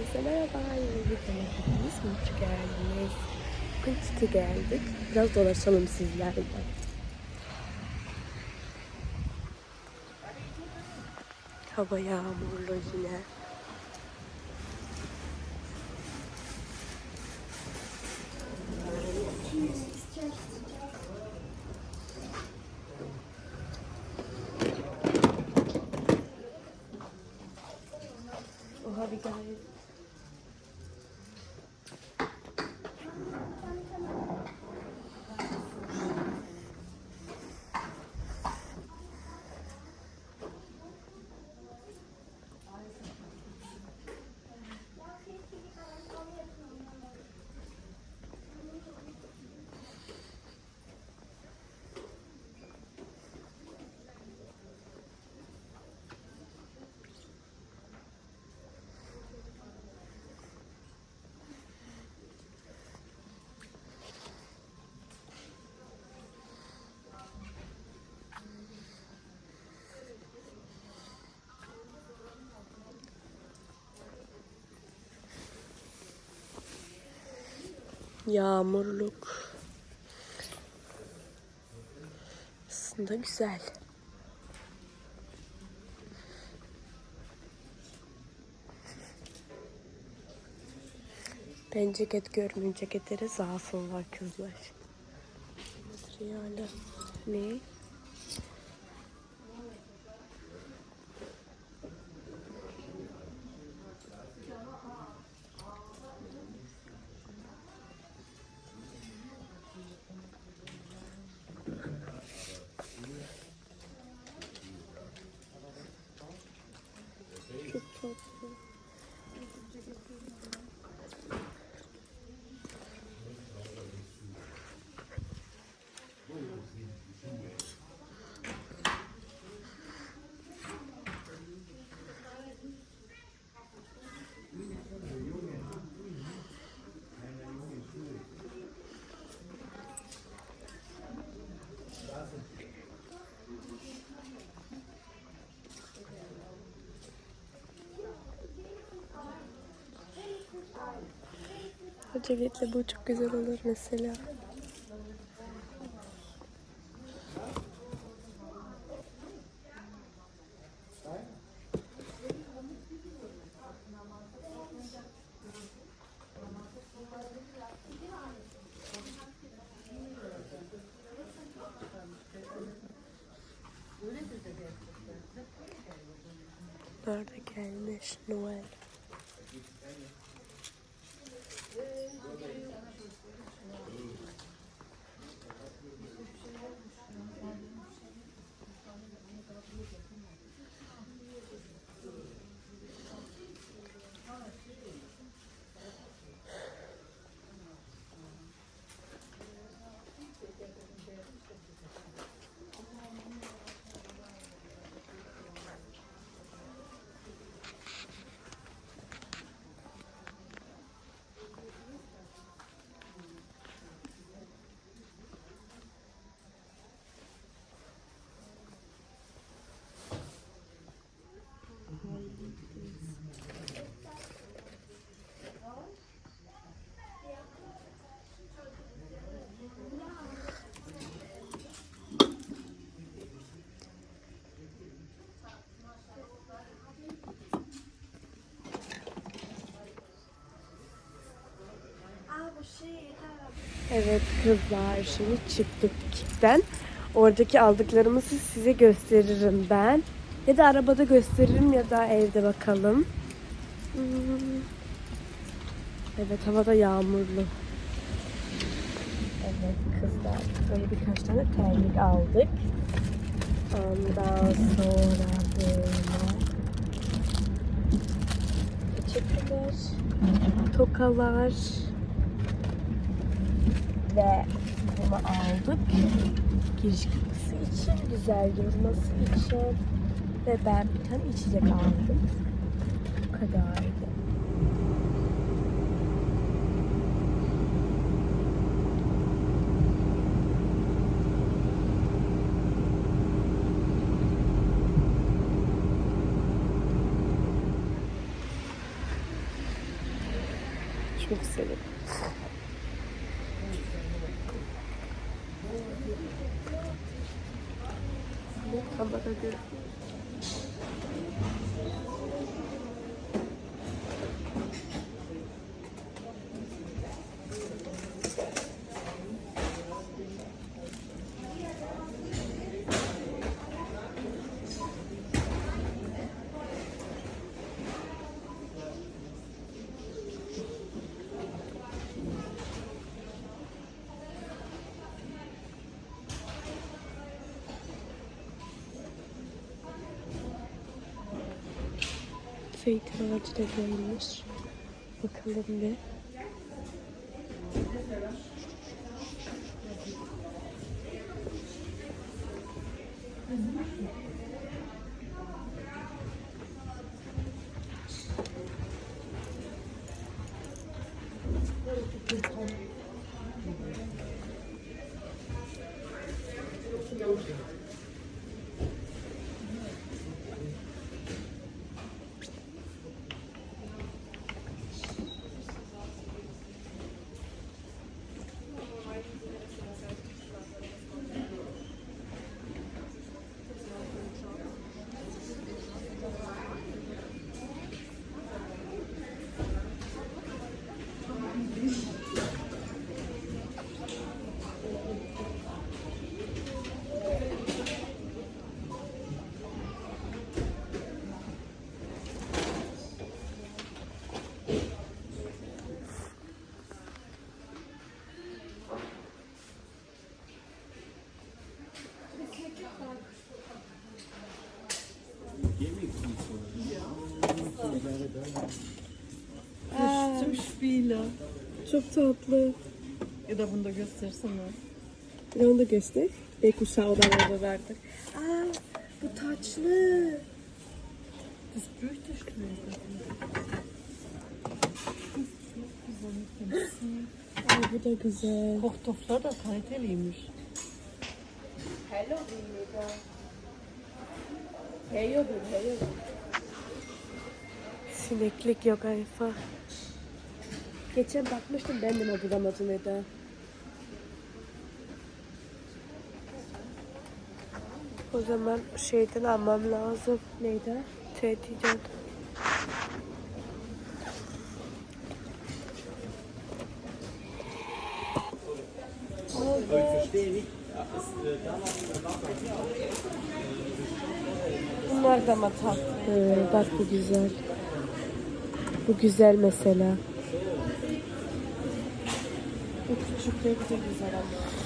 Herkese merhaba. Yeni bir hepiniz hoş geldiniz. Bugün çite geldik. Biraz dolaşalım sizlerle. Hava yağmurlu yine. Oha bir gayet yağmurluk. Aslında güzel. Ben ceket görmüyorum. Ceketlere zaafım var kızlar. Ne? Çok Bu ceketle bu çok güzel olur mesela. Nerede gelmiş Noel? Thank you. Evet kızlar şimdi çıktık Kik'ten. Oradaki aldıklarımızı size gösteririm ben. Ya da arabada gösteririm ya da evde bakalım. Evet havada yağmurlu. Evet kızlar böyle birkaç tane terlik aldık. Ondan sonra böyle peçeteler, tokalar ve bunu aldık. Giriş kapısı için, güzel durması için ve ben bir tane içecek aldım. Bu kadardı. Çok severim. Zeytin ağacı da gelmiş. Bakalım bir. Spieler. Çok tatlı. Ya da bunu da göstersene. Bir onu da göster. Belki uşağı odalarda vardır. Aa, bu taçlı. Das nicht. Ay bu da güzel. Kochtopflar da kaliteliymiş. Hello Villa. Hello hello. Sineklik yok Ayfa. Geçen bakmıştım ben de mi bulamadım Eda. O zaman şeyden almam lazım. Neydi? Tediden. Bunlar da matak. Ee, bak bu güzel. Bu güzel mesela. Bu küçükleri de güzel ama.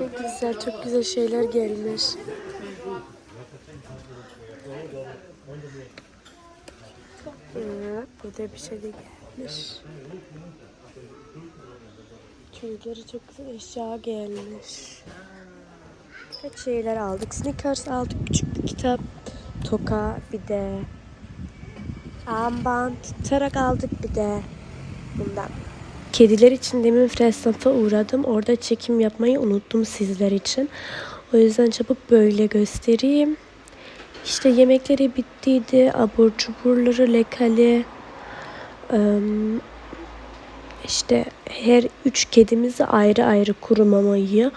Ne güzel, çok güzel şeyler gelmiş. Burada bir şey de gelmiş. Çocukları çok güzel eşya gelmiş. Kaç şeyler aldık. Sneakers aldık, küçük bir kitap, toka, bir de armband, tarak aldık bir de bundan. Kediler için demin Fressnap'a uğradım. Orada çekim yapmayı unuttum sizler için. O yüzden çabuk böyle göstereyim. İşte yemekleri bittiydi. Abur cuburları, lekali. İşte her üç kedimiz de ayrı ayrı kuru yiyor.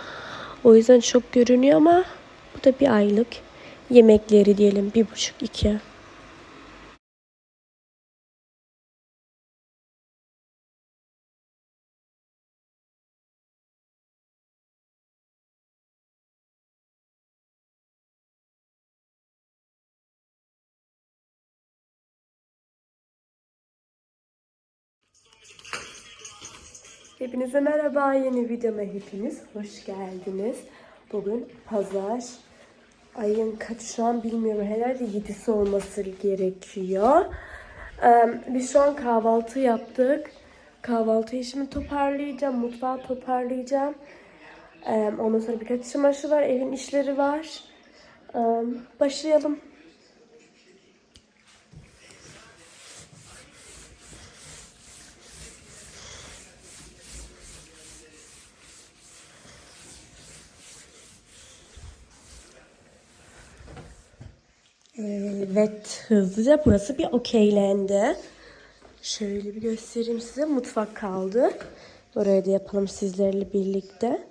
O yüzden çok görünüyor ama bu da bir aylık yemekleri diyelim. Bir buçuk iki. Hepinize merhaba. Yeni videoma hepiniz hoş geldiniz. Bugün pazar. Ayın kaç şu an bilmiyorum. Herhalde 7'si olması gerekiyor. Biz şu an kahvaltı yaptık. Kahvaltı işimi toparlayacağım. Mutfağı toparlayacağım. Ee, ondan sonra birkaç çamaşır var. Evin işleri var. Başlayalım. Evet, hızlıca burası bir okeylendi. Şöyle bir göstereyim size. Mutfak kaldı. Oraya da yapalım sizlerle birlikte.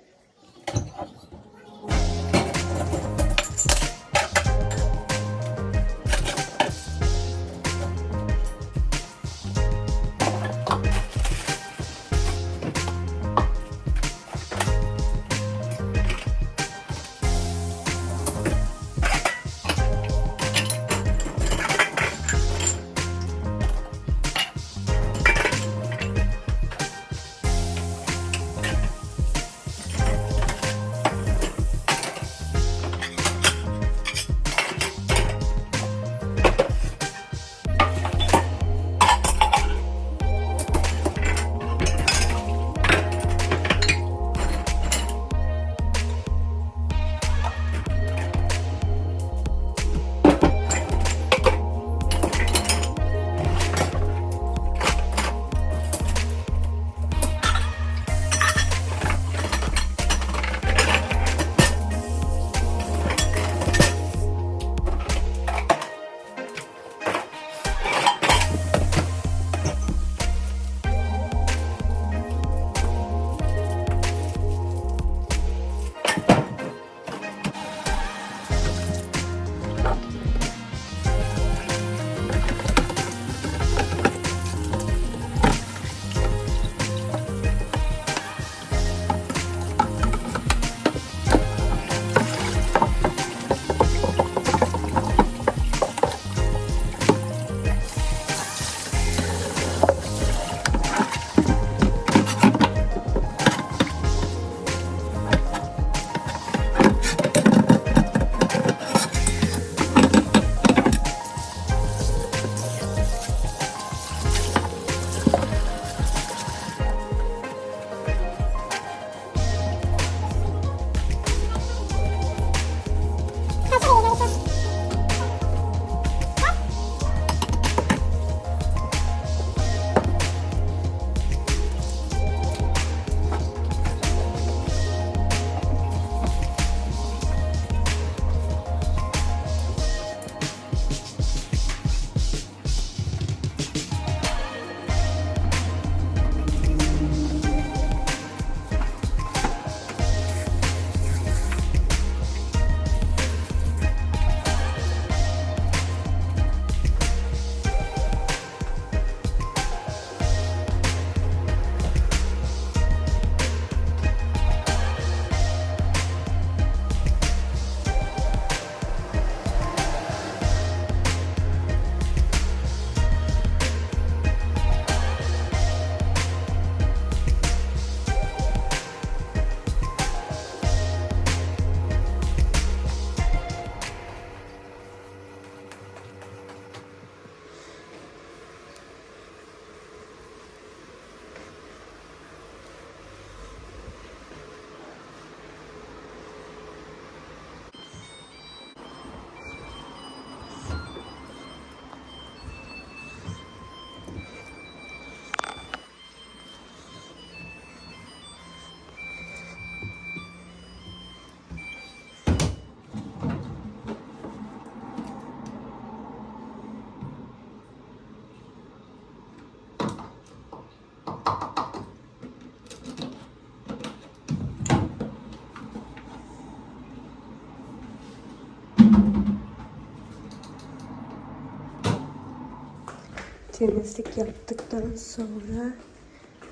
Temizlik yaptıktan sonra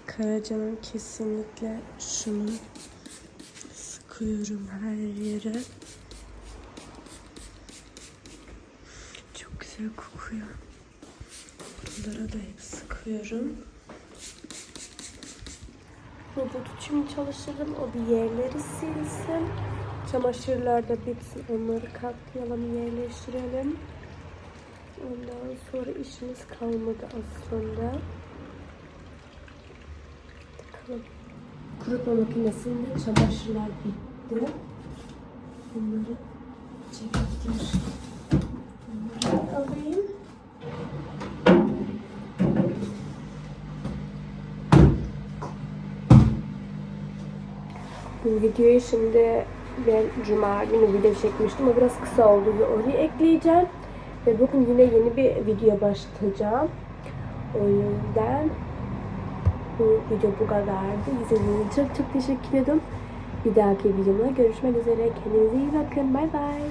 Karaca'nın kesinlikle şunu sıkıyorum her yere. Çok güzel kokuyor. Buralara da hep sıkıyorum. Robotu şimdi çalıştırdım. O bir yerleri silsin. Çamaşırlar da bitsin. Onları katlayalım, yerleştirelim. Ondan sonra işimiz kalmadı aslında. Bakalım. Kurutma makinesinde çamaşırlar bitti. Bunları Cebimdir. Bunları alayım. Bu videoyu şimdi ben cuma günü video çekmiştim. O biraz kısa oldu. Oraya ekleyeceğim. Ve bugün yine yeni bir video başlatacağım. O yüzden bu video bu kadardı. İzlediğiniz için çok teşekkür ederim. Bir dahaki videomda görüşmek üzere. Kendinize iyi bakın. Bay bay.